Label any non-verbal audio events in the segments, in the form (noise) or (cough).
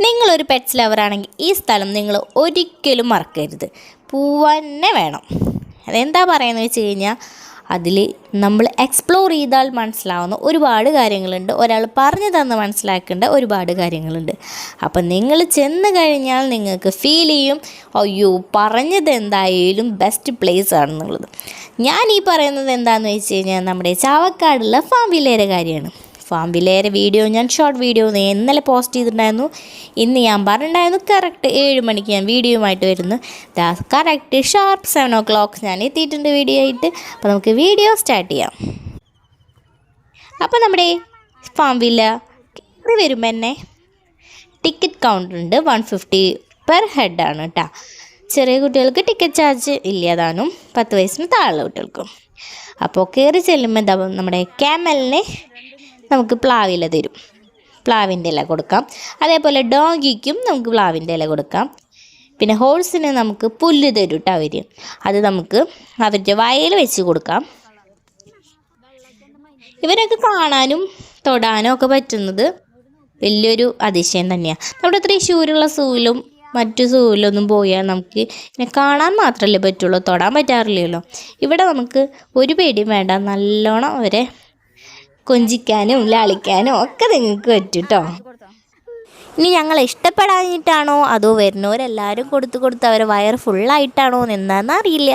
നിങ്ങളൊരു പെറ്റ്സ് ലവറാണെങ്കിൽ ഈ സ്ഥലം നിങ്ങൾ ഒരിക്കലും മറക്കരുത്. പോവാൻ തന്നെ വേണം. അതെന്താ പറയുന്നത് വെച്ച് കഴിഞ്ഞാൽ അതിൽ നമ്മൾ എക്സ്പ്ലോർ ചെയ്താൽ മനസ്സിലാവുന്ന ഒരുപാട് കാര്യങ്ങളുണ്ട്. ഒരാൾ പറഞ്ഞു തന്ന് മനസ്സിലാക്കേണ്ട ഒരുപാട് കാര്യങ്ങളുണ്ട്. അപ്പം നിങ്ങൾ ചെന്ന് കഴിഞ്ഞാൽ നിങ്ങൾക്ക് ഫീൽ ചെയ്യും അയ്യോ പറഞ്ഞത് എന്തായാലും ബെസ്റ്റ് പ്ലേസ് ആണെന്നുള്ളത്. ഞാൻ ഈ പറയുന്നത് എന്താണെന്ന് വെച്ച് കഴിഞ്ഞാൽ നമ്മുടെ ചാവക്കാടുള്ള ഫാം വില്ലേരെ കാര്യമാണ്. ഫാം വിലയേറെ വീഡിയോ ഞാൻ ഷോർട്ട് വീഡിയോ ഇന്നലെ പോസ്റ്റ് ചെയ്തിട്ടുണ്ടായിരുന്നു. ഇന്ന് ഞാൻ പറഞ്ഞിട്ടുണ്ടായിരുന്നു കറക്റ്റ് ഏഴ് മണിക്ക് ഞാൻ വീഡിയോയുമായിട്ട് വരുന്നു. ദാ correct sharp seven o'clock ഞാൻ എത്തിയിട്ടുണ്ട് വീഡിയോ ആയിട്ട്. അപ്പോൾ നമുക്ക് വീഡിയോ സ്റ്റാർട്ട് ചെയ്യാം. അപ്പോൾ നമ്മുടെ ഫാം വില്ല കയറി വരുമ്പോൾ തന്നെ ടിക്കറ്റ് കൗണ്ടർ ഉണ്ട് വൺ ഫിഫ്റ്റി പെർ ഹെഡാണ് കേട്ടോ ചെറിയ കുട്ടികൾക്ക് ടിക്കറ്റ് ചാർജ് ഇല്ലാതാനും പത്ത് വയസ്സിന് താഴെ കുട്ടികൾക്കും. അപ്പോൾ കയറി ചെല്ലുമ്പോൾ എന്താ നമ്മുടെ ക്യാമലിനെ നമുക്ക് പ്ലാവില തരും. പ്ലാവിന്റെ ഇല കൊടുക്കാം. അതേപോലെ ഡോഗിക്കും നമുക്ക് പ്ലാവിന്റെ ഇല കൊടുക്കാം. പിന്നെ ഹോഴ്സിന് നമുക്ക് പുല്ല് തരും കേട്ടോ അവർ അത് നമുക്ക് അവരുടെ വയൽ വെച്ച് കൊടുക്കാം. ഇവരൊക്കെ കാണാനും തൊടാനും ഒക്കെ പറ്റുന്നത് വലിയൊരു അതിശയം തന്നെയാണ് നമ്മുടെ തൃശ്ശൂരുള്ള സൂവിലും മറ്റു സൂവിലൊന്നും പോയാൽ നമുക്ക് ഇങ്ങനെ കാണാൻ മാത്രമല്ലേ പറ്റുള്ളൂ തൊടാൻ പറ്റാറില്ലല്ലോ. ഇവിടെ നമുക്ക് ഒരു പേടിയും വേണ്ട നല്ലോണം അവരെ കൊഞ്ചിക്കാനും ലാളിക്കാനും ഒക്കെ നിങ്ങൾക്ക് പറ്റും കേട്ടോ ഇനി ഞങ്ങൾ ഇഷ്ടപ്പെടാഞ്ഞിട്ടാണോ അതോ വരുന്നവരെല്ലാവരും കൊടുത്ത് കൊടുത്ത് അവരെ വയറ് ഫുള്ളായിട്ടാണോ എന്താണെന്ന് അറിയില്ല.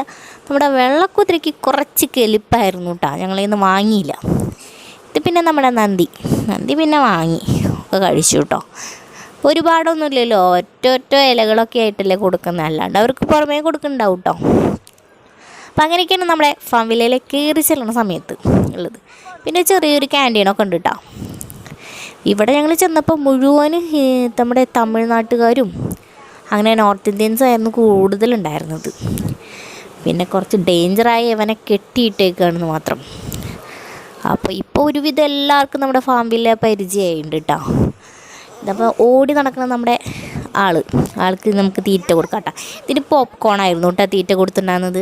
നമ്മുടെ വെള്ളക്കുതിരയ്ക്ക് കുറച്ച് കെലിപ്പായിരുന്നു കേട്ടോ ഞങ്ങളിന്ന് വാങ്ങിയില്ല. ഇത് പിന്നെ നമ്മുടെ നന്ദി. നന്ദി പിന്നെ വാങ്ങി. ഒക്കെ കഴിച്ചു കേട്ടോ ഒരുപാടൊന്നുമില്ലല്ലോ. ഒറ്റ ഒറ്റ ഇലകളൊക്കെ ആയിട്ടല്ലേ കൊടുക്കുന്നത് അല്ലാണ്ട് അവർക്ക് പുറമേ കൊടുക്കുന്നുണ്ടാവും കേട്ടോ അപ്പം അങ്ങനെയൊക്കെയാണ് നമ്മുടെ ഫാം വില്ലയിലേക്ക് കയറി ചെല്ലുന്ന സമയത്ത് ഉള്ളത്. പിന്നെ ചെറിയൊരു ക്യാന്റീനൊക്കെ ഉണ്ട് കേട്ടോ ഇവിടെ ഞങ്ങൾ ചെന്നപ്പോൾ മുഴുവൻ നമ്മുടെ തമിഴ്നാട്ടുകാരും അങ്ങനെ നോർത്ത് ഇന്ത്യൻസ് ആയിരുന്നു കൂടുതലുണ്ടായിരുന്നത് പിന്നെ കുറച്ച് ഡേഞ്ചറായി അവനെ കെട്ടിയിട്ടേക്കാണെന്ന് മാത്രം. അപ്പോൾ ഇപ്പോൾ ഒരുവിധം എല്ലാവർക്കും നമ്മുടെ ഫാം വില്ല പരിചയമായിട്ടുണ്ട് കേട്ടോ ഇതപ്പോൾ ഓടി നടക്കുന്ന നമ്മുടെ ആൾ ആൾക്ക് നമുക്ക് തീറ്റ കൊടുക്കാം കേട്ടോ ഇതിന് പോപ്കോൺ ആയിരുന്നു കേട്ടോ തീറ്റ കൊടുത്തിട്ടുണ്ടായിരുന്നത്.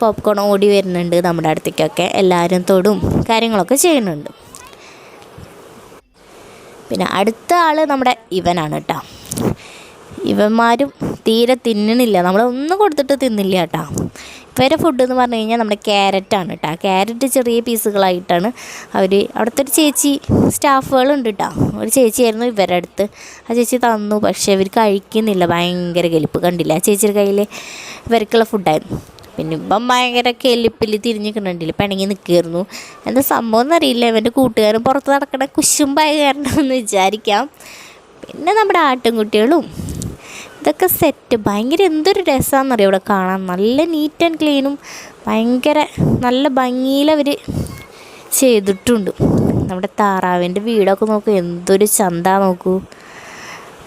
പോപ്കോൺ ഓടി വരുന്നുണ്ട് നമ്മുടെ അടുത്തേക്കൊക്കെ. എല്ലാവരും തൊടും കാര്യങ്ങളൊക്കെ ചെയ്യുന്നുണ്ട്. പിന്നെ അടുത്ത ആൾ നമ്മുടെ ഇവനാണ് കേട്ടോ ഇവന്മാരും തീരെ തിന്നണില്ല. നമ്മൾ ഒന്നും കൊടുത്തിട്ട് തിന്നില്ല കേട്ടോ ഇവരെ ഫുഡ് എന്ന് പറഞ്ഞു കഴിഞ്ഞാൽ നമ്മുടെ ക്യാരറ്റാണ് കേട്ടോ ക്യാരറ്റ് ചെറിയ പീസുകളായിട്ടാണ് അവർ അവിടുത്തെ ഒരു ചേച്ചി സ്റ്റാഫുകളുണ്ട് കേട്ടോ ഒരു ചേച്ചിയായിരുന്നു ഇവരുടെ അടുത്ത്. ആ ചേച്ചി തന്നു. പക്ഷേ ഇവർ കഴിക്കുന്നില്ല. ഭയങ്കര കെലിപ്പ് കണ്ടില്ല? ആ ചേച്ചിയുടെ കയ്യിൽ ഇവർക്കുള്ള ഫുഡായിരുന്നു പിന്നെ ഇപ്പം ഭയങ്കര കെലിപ്പിൽ തിരിഞ്ഞിട്ടുണ്ടില്ല പിണങ്ങി നിൽക്കുകയായിരുന്നു എന്താ സംഭവം എന്നറിയില്ല ഇവന്റെ കൂട്ടുകാരൻ പുറത്ത് നടക്കണ കുശുമ്പായ കാരണമെന്ന് വിചാരിക്കാം. പിന്നെ നമ്മുടെ ആട്ടിൻകുട്ടികളും ഇതൊക്കെ സെറ്റ് ഭയങ്കര എന്തൊരു രസമാണെന്നറിയാം ഇവിടെ കാണാൻ. നല്ല നീറ്റ് ആൻഡ് ക്ലീനും ഭയങ്കര നല്ല ഭംഗിയിലവർ ചെയ്തിട്ടുണ്ട്. നമ്മുടെ താറാവിന്റെ വീടൊക്കെ നോക്കൂ എന്തൊരു ചന്ത നോക്കൂ.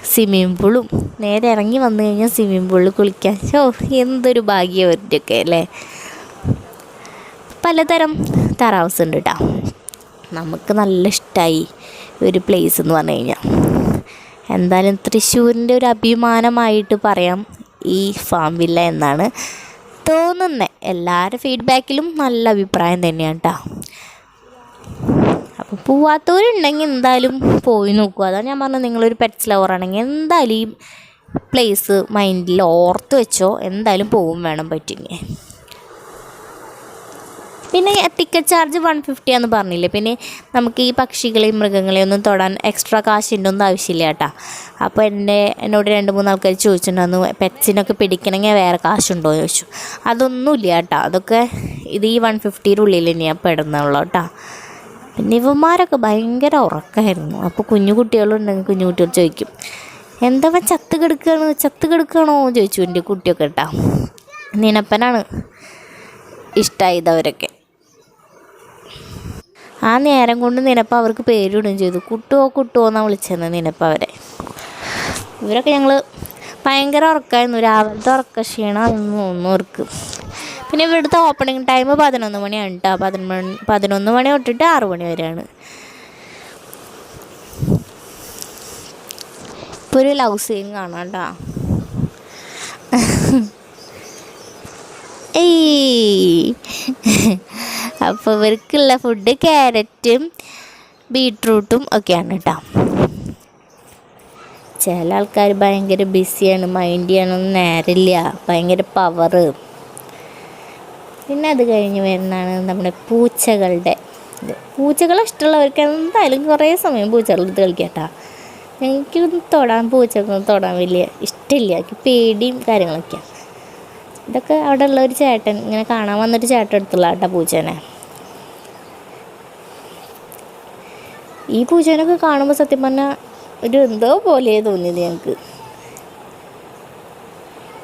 സ്വിമ്മിങ് പൂളും നേരെ ഇറങ്ങി വന്നു കഴിഞ്ഞാൽ സ്വിമ്മിങ് പൂളിൽ കുളിക്കാൻ. ഓ എന്തൊരു ഭാഗ്യം അല്ലേ? പലതരം താറാവ്സ് ഉണ്ട് കേട്ടോ നമുക്ക് നല്ല ഇഷ്ടമായി ഒരു പ്ലേസ് എന്ന് പറഞ്ഞു കഴിഞ്ഞാൽ. എന്തായാലും തൃശ്ശൂരിന്റെ ഒരു അഭിമാനമായിട്ട് പറയാം ഈ ഫാം വില്ല എന്നാണ് തോന്നുന്നത് എല്ലാവരുടെ ഫീഡ്ബാക്കിലും നല്ല അഭിപ്രായം തന്നെയാണ് കേട്ടോ അപ്പോൾ പോവാത്തവരുണ്ടെങ്കിൽ എന്തായാലും പോയി നോക്കുക അതാണ് ഞാൻ പറഞ്ഞത്. നിങ്ങളൊരു പെറ്റ്സ് ലവർ ആണെങ്കിൽ എന്തായാലും ഈ പ്ലേസ് മൈൻഡിൽ ഓർത്ത് വെച്ചോ. എന്തായാലും പോവും വേണം പറ്റുമെങ്കിൽ പിന്നെ ടിക്കറ്റ് ചാർജ് വൺ ഫിഫ്റ്റി ആണെന്ന് പറഞ്ഞില്ലേ? പിന്നെ നമുക്ക് ഈ പക്ഷികളെയും മൃഗങ്ങളെയും ഒന്നും തൊടാൻ എക്സ്ട്രാ കാശിന്റെ ഒന്നും ആവശ്യമില്ല കേട്ടോ. അപ്പോൾ എന്റെ എന്നോട് രണ്ട് മൂന്ന് ആൾക്കാർ ചോദിച്ചിട്ടുണ്ടായിരുന്നു പെറ്റ്സിനൊക്കെ പിടിക്കണമെങ്കിൽ വേറെ കാശുണ്ടോ എന്ന് ചോദിച്ചു. അതൊന്നുമില്ല കേട്ടോ. അതൊക്കെ ഇത് ഈ വൺ ഫിഫ്റ്റിയുടെ ഉള്ളിൽ തന്നെയാണ് പെടുന്നുള്ളൂ കേട്ടോ. പിന്നെ ഇവന്മാരൊക്കെ ഭയങ്കര ഉറക്കമായിരുന്നു അപ്പോൾ കുഞ്ഞു കുട്ടികളുണ്ടെങ്കിൽ കുഞ്ഞു കുട്ടികൾ ചോദിക്കും എന്താ ചത്ത് കിടക്കുകയാണ് ചത്ത് കിടക്കുകയാണോ ചോദിച്ചു എന്റെ കുട്ടിയൊക്കെ കേട്ടോ. നിനപ്പനാണ് ഇഷ്ടമായതവരൊക്കെ ആ നേരം കൊണ്ട് നിനപ്പ അവർക്ക് പേരിടുകയും ചെയ്തു. കുട്ടുവോ കുട്ടുവോ എന്നാണ് വിളിച്ചത് നിനപ്പ അവരെ. ഇവരൊക്കെ ഞങ്ങൾ ഭയങ്കര ഉറക്കമായിരുന്നു രാവിലത്തെ ഉറക്ക ക്ഷീണം അതൊന്നും തോന്നുന്നു അവർക്ക് പിന്നെ ഇവിടുത്തെ ഓപ്പണിംഗ് ടൈം പതിനൊന്ന് മണിയാണ് കേട്ടോ പതിനൊന്ന് പതിനൊന്ന് മണി തൊട്ടിട്ട് ആറ് മണി വരെയാണ്. ഇപ്പോൾ ഒരു ലവ് സീൻ കാണാം കേട്ടോ ഏയ്. അപ്പോൾ ഇവർക്കുള്ള ഫുഡ് ക്യാരറ്റും ബീട്രൂട്ടും ഒക്കെയാണ് കേട്ടോ ചില ആൾക്കാർ ഭയങ്കര ബിസിയാണ് മൈൻഡ് ചെയ്യണമെന്ന് നേരമില്ല ഭയങ്കര പവറ് പിന്നെ അത് കഴിഞ്ഞ് വരുന്നതാണ് നമ്മുടെ പൂച്ചകളുടെ ഇത്. പൂച്ചകളെ ഇഷ്ടമുള്ളവർക്ക് എന്തായാലും കുറേ സമയം പൂച്ചകളുടെ അടുത്ത് കളിക്കട്ടാ എനിക്ക് തൊടാൻ പൂച്ചക്കൊന്നും തൊടാൻ വലിയ ഇഷ്ടമില്ല. എനിക്ക് പേടിയും കാര്യങ്ങളൊക്കെയാണ് ഇതൊക്കെ അവിടെ ഉള്ള ഒരു ചേട്ടൻ ഇങ്ങനെ കാണാൻ വന്നൊരു ചേട്ടൻ എടുത്തുള്ള കേട്ടോ പൂച്ചേനെ. ഈ പൂച്ചേനൊക്കെ കാണുമ്പോൾ സത്യം പറഞ്ഞാൽ ഒരു എന്തോ പോലെ തോന്നിയത് ഞങ്ങൾക്ക്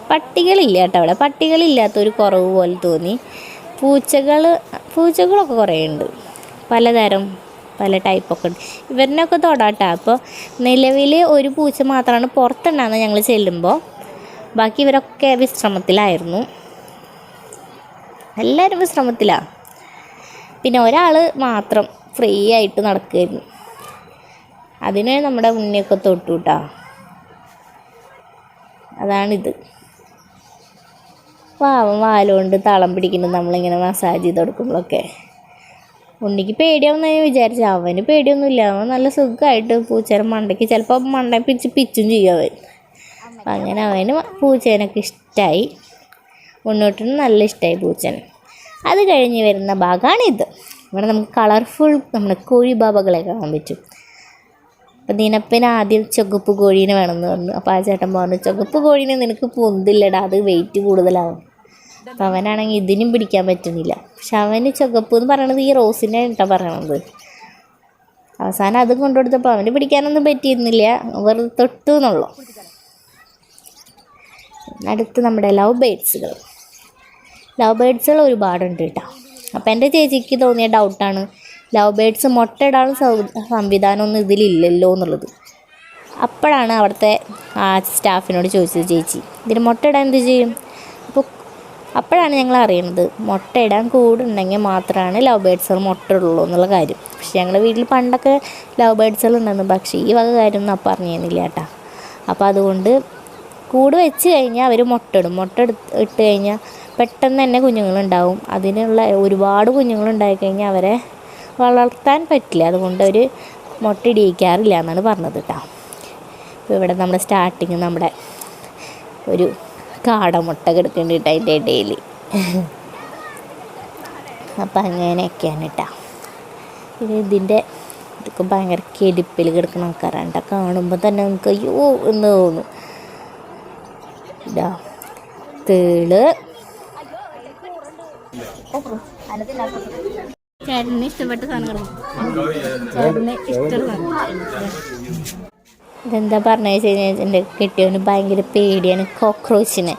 പട്ടികളില്ല കേട്ടോ അവിടെ. പട്ടികളില്ലാത്തൊരു കുറവ് പോലെ തോന്നി. പൂച്ചകൾ പൂച്ചകളൊക്കെ കുറേ ഉണ്ട്. പലതരം പല ടൈപ്പൊക്കെ ഉണ്ട്. ഇവരിനൊക്കെ തൊടാട്ടോ. അപ്പോൾ നിലവിൽ ഒരു പൂച്ച മാത്രമാണ് പുറത്തുണ്ടാകുന്നത് ഞങ്ങൾ ചെല്ലുമ്പോൾ ബാക്കി ഇവരൊക്കെ വിശ്രമത്തിലായിരുന്നു. എല്ലാവരും വിശ്രമത്തിലാണ് പിന്നെ ഒരാൾ മാത്രം ഫ്രീ ആയിട്ട് നടക്കുകയായിരുന്നു അതിനെ നമ്മുടെ മുന്നേക്കെ തൊട്ടു കേട്ടോ അതാണിത്. പാവം വാലുകൊണ്ട് തളം പിടിക്കുന്നു. നമ്മളിങ്ങനെ മസാജ് ചെയ്ത് കൊടുക്കുമ്പോഴൊക്കെ ഉണ്ണിക്ക് പേടിയാവുന്ന വിചാരിച്ചു. അവന് പേടിയൊന്നുമില്ല. അവൻ നല്ല സുഖമായിട്ട് പൂച്ചേനെ മണ്ടയ്ക്ക് ചിലപ്പോൾ മണ്ടയെ പിച്ച് പിച്ചും ചെയ്യും അവൻ. അങ്ങനെ അവന് പൂച്ചേനൊക്കെ ഇഷ്ടമായി ഉണ്ണോട്ടിന് നല്ല ഇഷ്ടമായി പൂച്ചേനെ. അത് കഴിഞ്ഞ് വരുന്ന ഭാഗമാണിത് ഇവിടെ നമുക്ക് കളർഫുൾ നമ്മുടെ കോഴി ബാബകളെ കാണാൻ പറ്റും. അപ്പം ദിനപ്പന് ആദ്യം ചുവപ്പ് കോഴീനെ വേണമെന്ന് പറഞ്ഞു. അപ്പോൾ ആ ചേട്ടൻ പറഞ്ഞു ചുവപ്പ് കോഴീനെ നിനക്ക് പൊന്തില്ലടാ. അത് വെയിറ്റ് കൂടുതലാവും. അപ്പം അവനാണെങ്കിൽ ഇതിനും പിടിക്കാൻ പറ്റുന്നില്ല. പക്ഷെ അവന് ചുവപ്പ് എന്ന് പറയണത് ഈ റോസിനെ കേട്ടോ പറയണത്. അവസാനം അതും കൊണ്ടുകൊടുത്തപ്പോൾ അവന് പിടിക്കാനൊന്നും പറ്റിയിരുന്നില്ല. വെറുതെ തൊട്ടു എന്നുള്ളു. അടുത്ത് നമ്മുടെ ലവ് ബേഡ്സുകൾ. ലവ് ബേഡ്സുകൾ ഒരുപാടുണ്ട് കേട്ടോ. അപ്പോൾ എന്റെ ചേച്ചിക്ക് തോന്നിയ ഡൗട്ടാണ് ലവ് ബേഡ്സ് മുട്ടയിടാനുള്ള സൗ സംവിധാനമൊന്നും ഇതിലില്ലല്ലോ എന്നുള്ളത്. അപ്പോഴാണ് അവിടുത്തെ ആ സ്റ്റാഫിനോട് ചോദിച്ചത് ചേച്ചി ഇതിന് മുട്ടയിടാൻ എന്ത് ചെയ്യും? അപ്പോഴാണ് ഞങ്ങൾ അറിയുന്നത് മുട്ട ഇടാൻ കൂടുണ്ടെങ്കിൽ മാത്രമാണ് ലവ് ബേഡ്സുകൾ മുട്ടയുള്ളൂ എന്നുള്ള കാര്യം. പക്ഷേ ഞങ്ങളുടെ വീട്ടിൽ പണ്ടൊക്കെ ലവ് ബേഡ്സുകൾ ഉണ്ടെന്ന് പക്ഷേ ഈ വക കാര്യമൊന്നും അപ്പം അറിഞ്ഞിരുന്നില്ല കേട്ടോ. അപ്പോൾ അതുകൊണ്ട് കൂട് വെച്ച് കഴിഞ്ഞാൽ അവർ മുട്ടയിടും മുട്ട ഇട്ട് കഴിഞ്ഞാൽ പെട്ടെന്ന് തന്നെ കുഞ്ഞുങ്ങളുണ്ടാവും. അതിനുള്ള ഒരുപാട് കുഞ്ഞുങ്ങളുണ്ടായി കഴിഞ്ഞാൽ അവരെ വളർത്താൻ പറ്റില്ല. അതുകൊണ്ട് അവർ മുട്ട ഇടിയിക്കാറില്ല എന്നാണ് പറഞ്ഞത് കേട്ടോ. ഇവിടെ നമ്മുടെ സ്റ്റാർട്ടിങ് നമ്മുടെ ഒരു കാടമുട്ട കിടക്കുന്നുണ്ട് അതിന്റെ ഇടയിൽ. അപ്പം അങ്ങനെയൊക്കെയാണ് കേട്ടോ പിന്നെ ഇതിന്റെ ഇതൊക്കെ ഭയങ്കര കെടിപ്പിൽ കിടക്കുന്ന ആൾക്കാരാണ് കേട്ടോ കാണുമ്പോൾ തന്നെ നമുക്ക് അയ്യോ എന്ന് തോന്നും. തേൾ. ചേട്ടന് ഇഷ്ടപ്പെട്ട സാധനങ്ങളും ചേട്ടന് ഇഷ്ടമുള്ള ഇതെന്താ പറഞ്ഞു വെച്ച് കഴിഞ്ഞാൽ എന്റെ കെട്ടിയവന് ഭയങ്കര പേടിയാണ് കോക്രോച്ചിന്.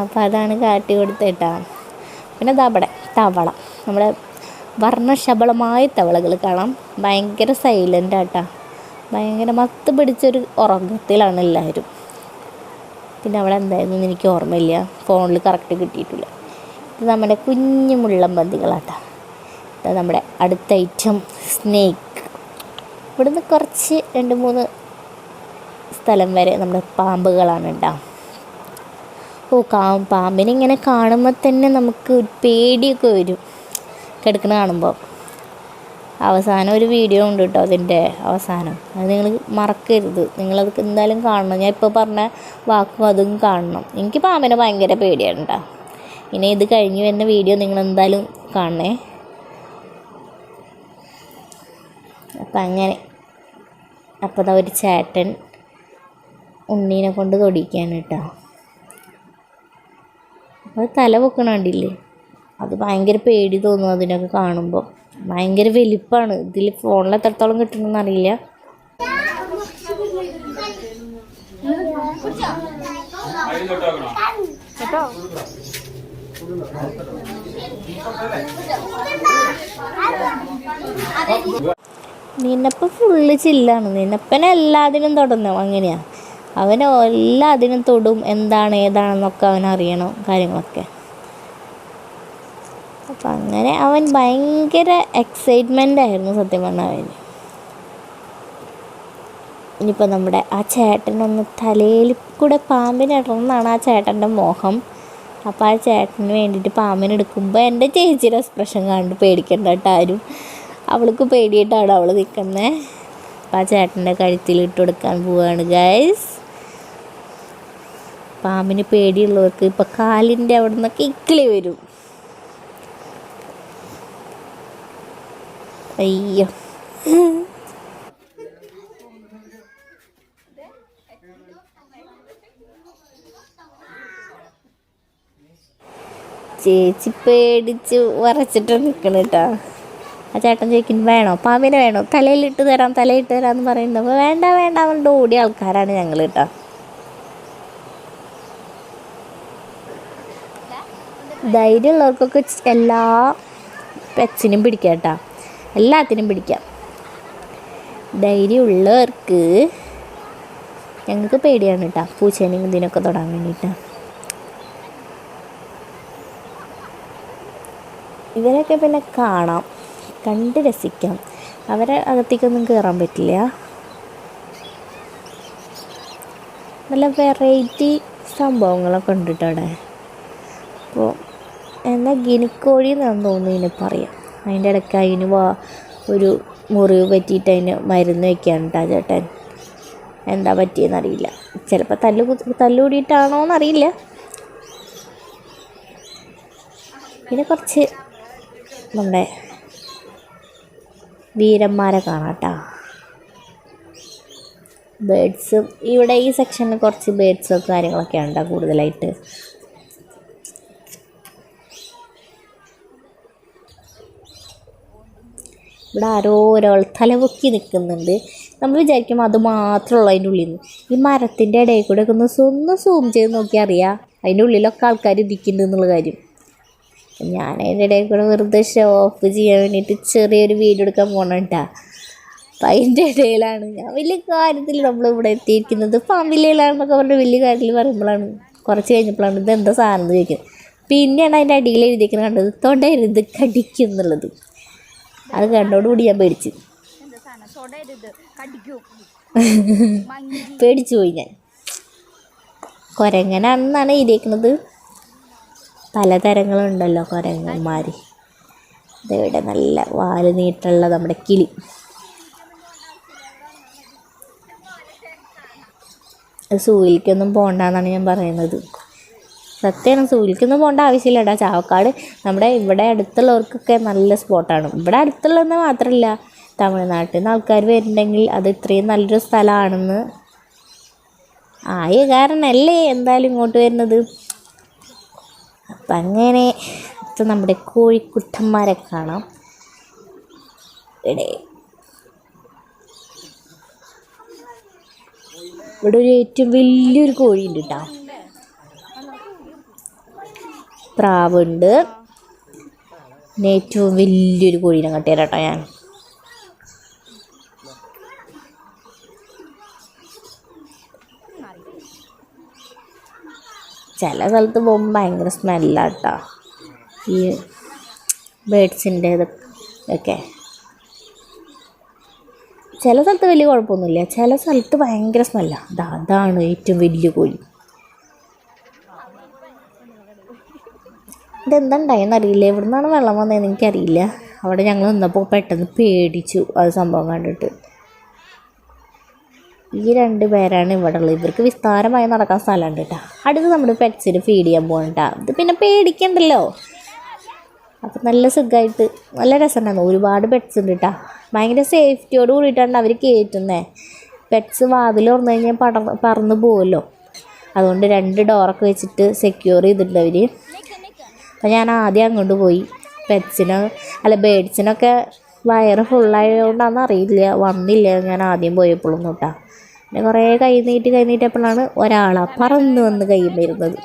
അപ്പോൾ അതാണ് കാട്ടി കൊടുത്തേട്ടാ. പിന്നെ ദാബടെ തവള. നമ്മുടെ വർണശബളമായ തവളകൾ കാണാം. ഭയങ്കര സൈലന്റ് ആട്ടാ. ഭയങ്കര മത്ത് പിടിച്ചൊരു ഉറക്കത്തിലാണ് എല്ലാവരും. പിന്നെ അവിടെ എന്തായിരുന്നു എനിക്ക് ഓർമ്മയില്ല. ഫോണിൽ കറക്റ്റ് കിട്ടിയിട്ടില്ല. ഇത് നമ്മുടെ കുഞ്ഞു മുള്ളമ്പന്തികളാട്ടാ. ഇത് നമ്മുടെ അടുത്ത ഐറ്റം സ്നേക്ക് ഇവിടുന്ന് കുറച്ച് രണ്ട് മൂന്ന് സ്ഥലം വരെ നമ്മുടെ പാമ്പുകളാണ് ഉണ്ടാവും ഓ കാ പാമ്പിനെ ഇങ്ങനെ കാണുമ്പോൾ തന്നെ നമുക്ക് ഒരു പേടിയൊക്കെ വരും. കിടക്കണ കാണുമ്പോൾ അവസാനം ഒരു വീഡിയോ ഉണ്ട് കേട്ടോ അതിന്റെ അവസാനം. അത് നിങ്ങൾ മറക്കരുത്. നിങ്ങളത് എന്തായാലും കാണണം. ഞാൻ ഇപ്പോൾ പറഞ്ഞ വാക്കും അതും കാണണം. എനിക്ക് പാമ്പിനെ ഭയങ്കര പേടിയാണ് കേട്ടോ ഇനി ഇത് കഴിഞ്ഞ് വരുന്ന വീഡിയോ നിങ്ങൾ എന്തായാലും കാണണേ. അപ്പം അങ്ങനെ അപ്പോൾ ഒരു ചേട്ടൻ ഉണ്ണീനെ കൊണ്ട് തൊടിക്കാൻ കേട്ടോ. അപ്പോൾ തല പൊക്കണ കണ്ടില്ലേ? അത് ഭയങ്കര പേടി തോന്നും അതിനൊക്കെ കാണുമ്പോൾ ഭയങ്കര വലിപ്പാണ്. ഇതിൽ ഫോണിൽ എത്രത്തോളം കിട്ടണമെന്ന് അറിയില്ല. നിന്നപ്പ ഫുള്ള് ചില്ലാണ് നിന്നപ്പനെ എല്ലാത്തിനും തുടങ്ങും അങ്ങനെയാ. അവൻ എല്ലാത്തിനും തൊടും എന്താണ് ഏതാണെന്നൊക്കെ അവൻ അറിയണം കാര്യങ്ങളൊക്കെ. അപ്പം അങ്ങനെ അവൻ ഭയങ്കര എക്സൈറ്റ്മെന്റ് ആയിരുന്നു സത്യം പറഞ്ഞാൽ ഇനിയിപ്പോൾ നമ്മുടെ ആ ചേട്ടനൊന്ന് തലയിൽ കൂടെ പാമ്പിനെ ഇടണമെന്നാണ് ആ ചേട്ടന്റെ മോഹം. അപ്പോൾ ആ ചേട്ടന് വേണ്ടിയിട്ട് പാമ്പിനെ എടുക്കുമ്പോൾ എന്റെ ചേച്ചിയുടെ എക്സ്പ്രഷൻ കണ്ട് പേടിക്കേണ്ട കേട്ടോ ആരും. അവൾക്ക് പേടിയിട്ടാണ് അവൾ നിൽക്കുന്നത് അപ്പോൾ ആ ചേട്ടന്റെ കഴുത്തിൽ ഇട്ട് കൊടുക്കാൻ പോവുകയാണ് ഗൈസ് പാമ്പിന് പേടിയുള്ളവർക്ക് ഇപ്പം കാലിന്റെ അവിടെ നിന്നൊക്കെ ഇക്കിളി വരും. അയ്യോ. ചേച്ചി പേടിച്ച് വരച്ചിട്ട് നിൽക്കണ കേട്ടോ ആ ചേട്ടൻ ചോദിക്കുന്നു വേണോ? പാമ്പിനെ വേണോ? തലയിലിട്ട് തരാം തലയിട്ട് തരാമെന്ന് പറയുന്നത് അപ്പോൾ വേണ്ട വേണ്ട അവരുടെ ഓടിയ ആൾക്കാരാണ് ഞങ്ങൾ കേട്ടോ ധൈര്യമുള്ളവർക്കൊക്കെ എല്ലാ പെറ്റ്സിനും പിടിക്കാം കേട്ടോ. എല്ലാത്തിനും പിടിക്കാം. ധൈര്യമുള്ളവർക്ക് ഞങ്ങൾക്ക് പേടിയാണ് കേട്ടോ. പൂച്ചേനെയും ഇതിനൊക്കെ തൊടാൻ വേണ്ടിയിട്ട് ഇവരൊക്കെ പിന്നെ കാണാം. കണ്ട് രസിക്കാം. അവരെ അകത്തേക്കൊന്നും കയറാൻ പറ്റില്ല. നല്ല വെറൈറ്റി സംഭവങ്ങളൊക്കെ ഉണ്ട് കേട്ടോ അവിടെ. അപ്പോൾ എന്നാൽ ഗിനിക്കോഴി എന്നാണ് തോന്നുന്നു ഇതിനെ പറയാം. അതിന്റെ ഇടയ്ക്ക് അതിന് വാ ഒരു മുറിവ് പറ്റിയിട്ട് അതിന് മരുന്ന് വെക്കാൻ കേട്ടോ ചേട്ടൻ. എന്താ പറ്റിയെന്നറിയില്ല. ചിലപ്പോൾ തല്ല് തല്ലുകൂടിയിട്ടാണോ എന്നറിയില്ല. പിന്നെ കുറച്ച് നമ്മുടെ വീരന്മാരെ കാണാം കേട്ടോ ബേഡ്സും ഇവിടെ ഈ സെക്ഷനിൽ കുറച്ച് ബേഡ്സും കാര്യങ്ങളൊക്കെ ഉണ്ടാകും കൂടുതലായിട്ട്? ഇവിടെ ആരോ ഒരാൾ തലവൊക്കി നിൽക്കുന്നുണ്ട്. നമ്മൾ വിചാരിക്കും അത് മാത്രമുള്ളൂ അതിന്റെ ഉള്ളിൽ നിന്ന്. ഈ മരത്തിന്റെ ഇടയിൽ കൂടെ ഒക്കെ ഒന്ന് ഒന്ന് സൂം ചെയ്ത് നോക്കിയാൽ അറിയാം അതിന്റെ ഉള്ളിലൊക്കെ ആൾക്കാർ ഇരിക്കുന്നുണ്ട് എന്നുള്ള കാര്യം. ഞാൻ അതിന്റെ ഇടയിൽ കൂടെ വെറുതെ ഷോ ചെയ്യാൻ വേണ്ടിയിട്ട് ചെറിയൊരു വീഡിയോ എടുക്കാൻ പോകണം കേട്ടോ അപ്പം അതിന്റെ ഇടയിലാണ് ഞാൻ വലിയ കാര്യത്തിൽ നമ്മൾ ഇവിടെ എത്തിയിരിക്കുന്നത്. ഫാമിലിയിലാണെന്നൊക്കെ പറഞ്ഞ് വലിയ കാര്യത്തിൽ പറയുമ്പോഴാണ്. കുറച്ച് കഴിഞ്ഞപ്പോഴാണ് ഇത് എന്താ സാധനം ചോദിക്കുന്നത്. പിന്നെയാണ് അതിന്റെ അടിയിൽ എഴുതിയിരിക്കുന്നത് കണ്ടത് തൊണ്ടരുത് കടിക്കുന്നുള്ളത് അത് കണ്ടോടുകൂടി ഞാൻ പേടിച്ച്. (laughs) പേടിച്ചു പോയി ഞാൻ. കുരങ്ങനാണെന്നാണ് എഴുതിയേക്കുന്നത്. പലതരങ്ങളുണ്ടല്ലോ കുരങ്ങന്മാർ ഇതിവിടെ നല്ല വാൽ നീട്ടുള്ള നമ്മുടെ കിളി. സൂയിലേക്കൊന്നും പോകണ്ടെന്നാണ് ഞാൻ പറയുന്നത്. സത്യമാണ് സൂയിലേക്കൊന്നും പോകേണ്ട ആവശ്യമില്ലടാ ചാവക്കാട് നമ്മുടെ ഇവിടെ അടുത്തുള്ളവർക്കൊക്കെ നല്ല സ്പോട്ടാണ് ഇവിടെ അടുത്തുള്ളതെന്ന് മാത്രമല്ല തമിഴ്നാട്ടിൽ നിന്ന് ആൾക്കാർ വരുന്നുണ്ടെങ്കിൽ അത് ഇത്രയും നല്ലൊരു സ്ഥലമാണെന്ന്. ആയ കാരണമല്ലേ എന്തായാലും ഇങ്ങോട്ട് വരുന്നത്? അപ്പം അങ്ങനെ നമ്മുടെ കോഴിക്കുട്ടന്മാരെ കാണാം. ഇവിടെ ഇവിടെ ഒരു ഏറ്റവും വലിയൊരു കോഴിയുണ്ട് കേട്ടോ പ്രാവുണ്ട്. പിന്നെ ഏറ്റവും വലിയൊരു കോഴീനെ കട്ടിയാലോ കേട്ടോ ഞാൻ. ചില സ്ഥലത്ത് പോകുമ്പോൾ ഭയങ്കര സ്മെല്ലാട്ടോ ഈ ബേഡ്സിന്റെ ഒക്കെ. ചില സ്ഥലത്ത് വലിയ കുഴപ്പമൊന്നുമില്ല. ചില സ്ഥലത്ത് ഭയങ്കര സ്മെല്ലാണ് അതാണ് ഏറ്റവും വലിയ കോഴി. ഇതെന്താണ്ടായെന്ന് അറിയില്ല എവിടെ നിന്നാണ് വെള്ളം വന്നതെന്ന് എനിക്കറിയില്ല. അവിടെ ഞങ്ങൾ നിന്നപ്പോൾ പെട്ടെന്ന് പേടിച്ചു അത് സംഭവം കണ്ടിട്ട്. ഈ രണ്ട് പേരാണ് ഇവിടെ ഉള്ളത്. ഇവർക്ക് വിസ്താരമായി നടക്കാൻ സ്ഥലമുണ്ട് കേട്ടോ. അടുത്ത് നമ്മുടെ പെറ്റ്സിന് ഫീഡ് ചെയ്യാൻ പോകണം ഇത് പിന്നെ പേടിക്കണ്ടല്ലോ. അപ്പം നല്ല സുഖമായിട്ട് നല്ല രസമുണ്ടായിരുന്നു. ഒരുപാട് പെറ്റ്സ് ഉണ്ട് കേട്ടോ. ഭയങ്കര സേഫ്റ്റിയോട് കൂടിയിട്ടാണ് അവർ കയറ്റുന്നത് പെറ്റ്സ് വാതിൽ തുറന്നു കഴിഞ്ഞാൽ പടർന്ന് പറന്ന് പോകുമല്ലോ അതുകൊണ്ട് രണ്ട് ഡോറൊക്കെ വെച്ചിട്ട് സെക്യൂർ ചെയ്തിട്ടുണ്ട് അവർ അപ്പം ഞാൻ ആദ്യം അങ്ങോട്ട് പോയി. പെറ്റ്സിന് അല്ല ബേഡ്സിനൊക്കെ വയറ് ഫുള്ളായതുകൊണ്ടാണെന്ന് അറിയില്ല. വന്നില്ല. ഞാൻ ആദ്യം പോയപ്പോഴും കേട്ടോ പിന്നെ കുറേ കൈ നീട്ടി കൈ നീട്ടിയപ്പോഴാണ് ഒരാളാ പറന്ന് വന്ന് കൈ വരുന്നത്.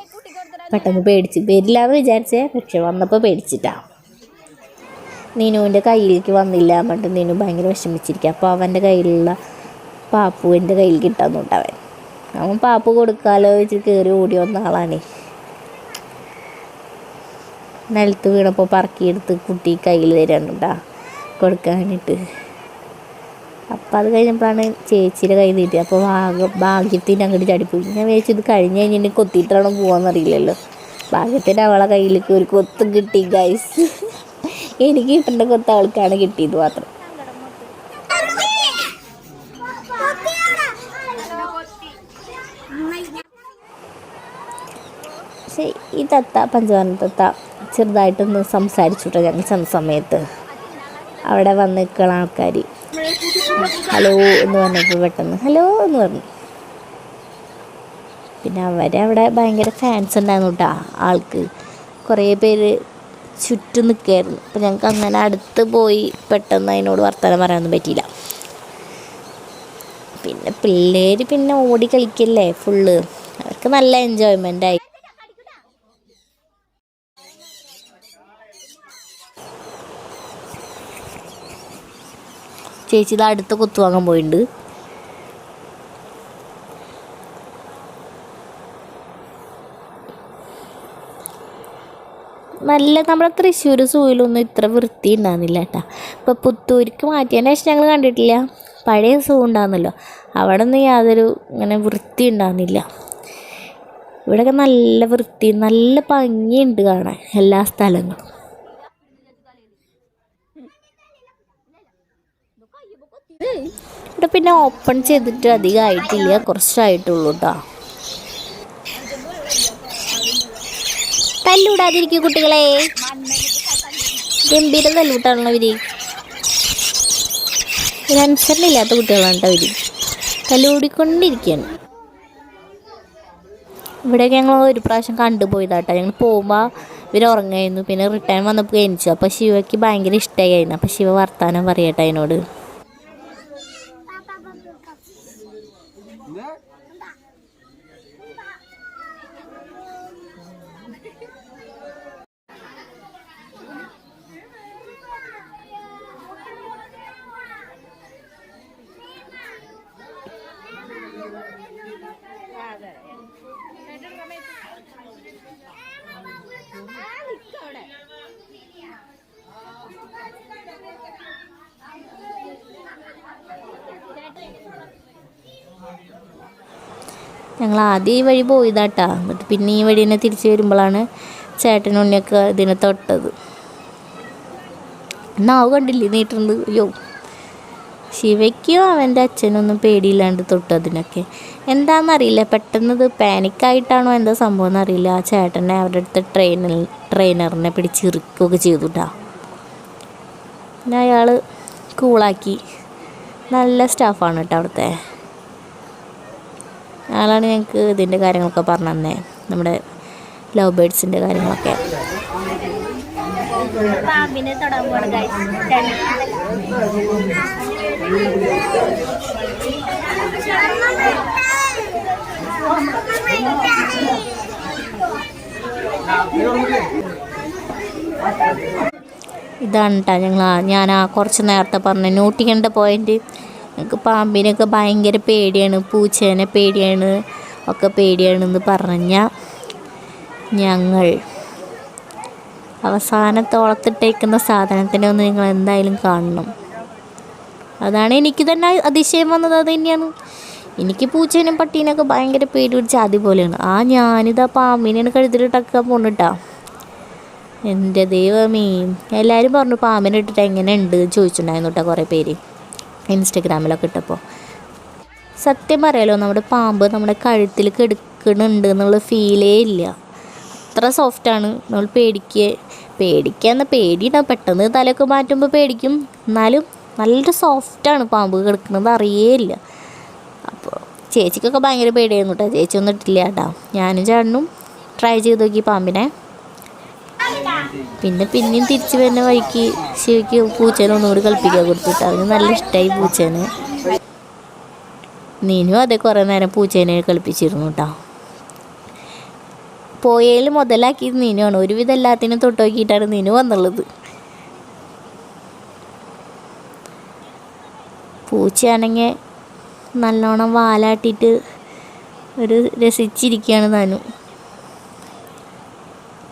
പെട്ടെന്ന് പേടിച്ച്. വരില്ല എന്ന് വിചാരിച്ചേ പക്ഷെ വന്നപ്പോൾ പേടിച്ചിട്ടാ. നീനുവിന്റെ കയ്യിലേക്ക് വന്നില്ല എന്നിട്ട് നീനു ഭയങ്കര വിഷമിച്ചിരിക്കുക അപ്പോൾ അവന്റെ കയ്യിലുള്ള പാപ്പുവിന്റെ കയ്യിൽ കിട്ടാൻ നോട്ടവൻ അവൻ. പാപ്പ് കൊടുക്കാലോ വെച്ച് കയറി ഓടി വന്ന ആളാണേ. നിലത്ത് വീണപ്പോൾ പറക്കിയെടുത്ത് കുട്ടി കയ്യിൽ തരാനുണ്ടാ. കൊടുക്കാൻ വേണ്ടിയിട്ട് അപ്പം അത് കഴിഞ്ഞപ്പോഴാണ് ചേച്ചിയുടെ കൈ നീട്ടി. അപ്പോൾ ഭാഗ്യ ഭാഗ്യത്തിന് അങ്ങോട്ട് ചടിപ്പോയി. ഞാൻ വിചാരിച്ചു ഇത് കഴിഞ്ഞ് കഴിഞ്ഞിട്ട് കൊത്തിയിട്ടാണോ പോകാമെന്നറിയില്ലല്ലോ ഭാഗ്യത്തിന് അവളെ കയ്യിലേക്ക് ഒരു കൊത്ത് കിട്ടി ഗൈസ് എനിക്ക് കിട്ടേണ്ട കൊത്ത് അവൾക്കാണ് കിട്ടിയത് മാത്രം. പക്ഷേ ഈ തത്ത പഞ്ചവർണ തത്ത. ചെറുതായിട്ടൊന്ന് സംസാരിച്ചു കേട്ടോ ഞങ്ങൾ ചെന്ന സമയത്ത്. അവിടെ വന്ന് നിൽക്കുന്ന ആൾക്കാർ ഹലോ എന്ന് പറഞ്ഞപ്പോൾ പെട്ടെന്ന്. ഹലോ എന്ന് പറഞ്ഞു. പിന്നെ അവരെ അവിടെ ഭയങ്കര ഫാൻസ് ഉണ്ടായിരുന്നു കേട്ടോ ആൾക്ക്. കുറേ പേര് ചുറ്റും നിൽക്കുകയായിരുന്നു അപ്പം ഞങ്ങൾക്ക് അങ്ങനെ അടുത്ത് പോയി പെട്ടെന്ന് അതിനോട് വർത്തമാനം പറയാനൊന്നും പറ്റിയില്ല. പിന്നെ പിള്ളേർ പിന്നെ ഓടി കളിക്കല്ലേ ഫുള്ള് അവർക്ക് നല്ല എൻജോയ്മെന്റ് ആയി. ചേച്ചി ഇത് അടുത്ത് കുത്തുവാങ്ങാൻ പോയിട്ടുണ്ട് നല്ല നമ്മുടെ തൃശ്ശൂർ സൂയിലൊന്നും ഇത്ര വൃത്തി ഉണ്ടാകുന്നില്ല കേട്ടാ. ഇപ്പോൾ പുത്തൂർക്ക് മാറ്റിയതിന് ശേഷം ഞങ്ങൾ കണ്ടിട്ടില്ല. പഴയ സൂ ഉണ്ടാകുന്നല്ലോ അവിടെ ഒന്നും യാതൊരു ഇങ്ങനെ വൃത്തി ഉണ്ടാകുന്നില്ല ഇവിടെയൊക്കെ നല്ല വൃത്തി നല്ല ഭംഗിയുണ്ട് കാണാൻ എല്ലാ സ്ഥലങ്ങളും. ഇവിടെ പിന്നെ ഓപ്പൺ ചെയ്തിട്ട് അധികം ആയിട്ടില്ല. കുറച്ചായിട്ടുള്ളൂ കേട്ടോ തല്ലൂടാതിരിക്കും കുട്ടികളെ. ഗംഭീര തല്ലൂട്ടാണല്ലോ ഇവർ. ഇല്ലാത്ത കുട്ടികളാണ് കേട്ടോ ഇവർ. തല്ലൂടിക്കൊണ്ടിരിക്കുകയാണ് ഇവിടെയൊക്കെ ഞങ്ങൾ ഒരു പ്രാവശ്യം കണ്ടുപോയതാട്ടോ ഞങ്ങൾ പോകുമ്പോൾ ഇവർ ഉറങ്ങായിരുന്നു. പിന്നെ റിട്ടേൺ വന്നപ്പോൾ എനിച്ചു അപ്പോൾ ശിവയ്ക്ക് ഭയങ്കര ഇഷ്ടമായിരുന്നു അപ്പോൾ ശിവ വർത്താനം പറയട്ടെ അതിനോട് Ne? ഞങ്ങൾ ആദ്യം ഈ വഴി പോയതാട്ടാ. എന്നിട്ട് പിന്നെ ഈ വഴി തന്നെ തിരിച്ച് വരുമ്പോഴാണ് ചേട്ടനും ഉണ്ണിയൊക്കെ ഇതിനെ തൊട്ടത്. നാവ് കണ്ടില്ലേ നീട്ടുണ്ട് അയ്യോ. ശിവയ്ക്കും അവന്റെ അച്ഛനൊന്നും പേടിയില്ലാണ്ട് തൊട്ടു അതിനൊക്കെ എന്താണെന്നറിയില്ല പെട്ടെന്ന് ഇത് പാനിക്കായിട്ടാണോ എന്താ സംഭവം എന്നറിയില്ല. ആ ചേട്ടനെ അവരുടെ അടുത്ത് ട്രെയിനിൽ ട്രെയിനറിനെ പിടിച്ച് ചെയ്തുട്ടാ. പിന്നെ അയാൾ കൂളാക്കി നല്ല സ്റ്റാഫാണ് കേട്ടോ അവിടുത്തെ. അയാളാണ് ഞങ്ങൾക്ക് ഇതിന്റെ കാര്യങ്ങളൊക്കെ പറഞ്ഞു തന്നെ. നമ്മുടെ ലവ് ബേഡ്സിന്റെ കാര്യങ്ങളൊക്കെ. പാമ്പിനെ തൊടാൻ പോണ ഇതാണ് കേട്ടോ ഞങ്ങൾ ഞാൻ ആ കുറച്ച് നേരത്തെ പറഞ്ഞ നോട്ട് ചെയ്യേണ്ട പോയിന്റ് ഞങ്ങൾക്ക് പാമ്പിനൊക്കെ ഭയങ്കര പേടിയാണ് പൂച്ചേനെ പേടിയാണ് ഒക്കെ പേടിയാണെന്ന് പറഞ്ഞ ഞങ്ങൾ. അവസാനം തോളത്തിട്ടേക്കുന്ന സാധനത്തിനെ ഒന്ന് നിങ്ങൾ എന്തായാലും കാണണം. അതാണ് എനിക്ക് തന്നെ അതിശയം വന്നത് അത് തന്നെയാണ്. എനിക്ക് പൂച്ചേനും പട്ടീനൊക്കെ ഭയങ്കര പേടി പിടിച്ച പോലെയാണ്. ആ ഞാനിതാ പാമ്പിനെയാണ് കഴുതിലിട്ടക്കാൻ പോണിട്ടാ. എന്റെ ദൈവമേ എല്ലാവരും പറഞ്ഞു പാമ്പിനെ ഇട്ടിട്ട് എങ്ങനെയുണ്ട് ചോദിച്ചിട്ടുണ്ടായിരുന്നു കേട്ടോ കുറേ പേര്. ഇൻസ്റ്റഗ്രാമിലൊക്കെ ഇട്ടപ്പോൾ സത്യം പറയാലോ നമ്മുടെ പാമ്പ് നമ്മുടെ കഴുത്തിൽ കിടക്കുന്നുണ്ട് എന്നുള്ള ഫീലേ ഇല്ല. അത്ര സോഫ്റ്റാണ് നമ്മൾ പേടിക്കുക എന്ന പേടിയിട്ടാണ് പെട്ടെന്ന് തലയൊക്കെ മാറ്റുമ്പോൾ പേടിക്കും. എന്നാലും നല്ലൊരു സോഫ്റ്റാണ് പാമ്പ് കിടക്കുന്നത് അറിയേയില്ല അപ്പോൾ ചേച്ചിക്കൊക്കെ ഭയങ്കര പേടിയായിരുന്നു കേട്ടോ ചേച്ചി ഒന്നും ഇട്ടില്ല കേട്ടോ ഞാനും ചേട്ടനും ട്രൈ ചെയ്ത് നോക്കി പാമ്പിനെ. പിന്നെ പിന്നെയും തിരിച്ചു വരുന്ന വഴിക്ക് ശിവയ്ക്ക് പൂച്ചേനെ ഒന്നുകൂടി കളിപ്പിക്കാൻ കൊടുത്തിട്ട്. അവന് നല്ല ഇഷ്ടമായി പൂച്ചേനെ. നീനും അതേ കുറേ നേരം പൂച്ചേനെ കളിപ്പിച്ചിരുന്നു കേട്ടോ പോയതിൽ മുതലാക്കിയത് നീനുമാണ് ഒരുവിധം എല്ലാത്തിനും തൊട്ട് നോക്കിയിട്ടാണ് നീനു വന്നുള്ളത്. പൂച്ചയാണെങ്കിൽ നല്ലോണം വാലാട്ടിയിട്ട് ഒരു രസിച്ചിരിക്കുകയാണ് താനും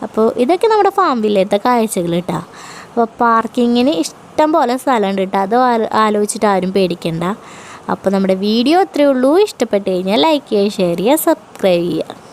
അപ്പോൾ ഇതൊക്കെ നമ്മുടെ ഫാം വില്ലേത്തെ കാഴ്ചകൾ കേട്ടോ. അപ്പോൾ പാർക്കിങ്ങിന് ഇഷ്ടം പോലെ സ്ഥലമുണ്ട് കേട്ടോ. അത് ആലോചിച്ചിട്ട് ആരും പേടിക്കണ്ട. അപ്പോൾ നമ്മുടെ വീഡിയോ അത്രയേ ഉള്ളൂ. ഇഷ്ടപ്പെട്ട് കഴിഞ്ഞാൽ ലൈക്ക് ചെയ്യുക ഷെയർ ചെയ്യുക സബ്സ്ക്രൈബ് ചെയ്യുക.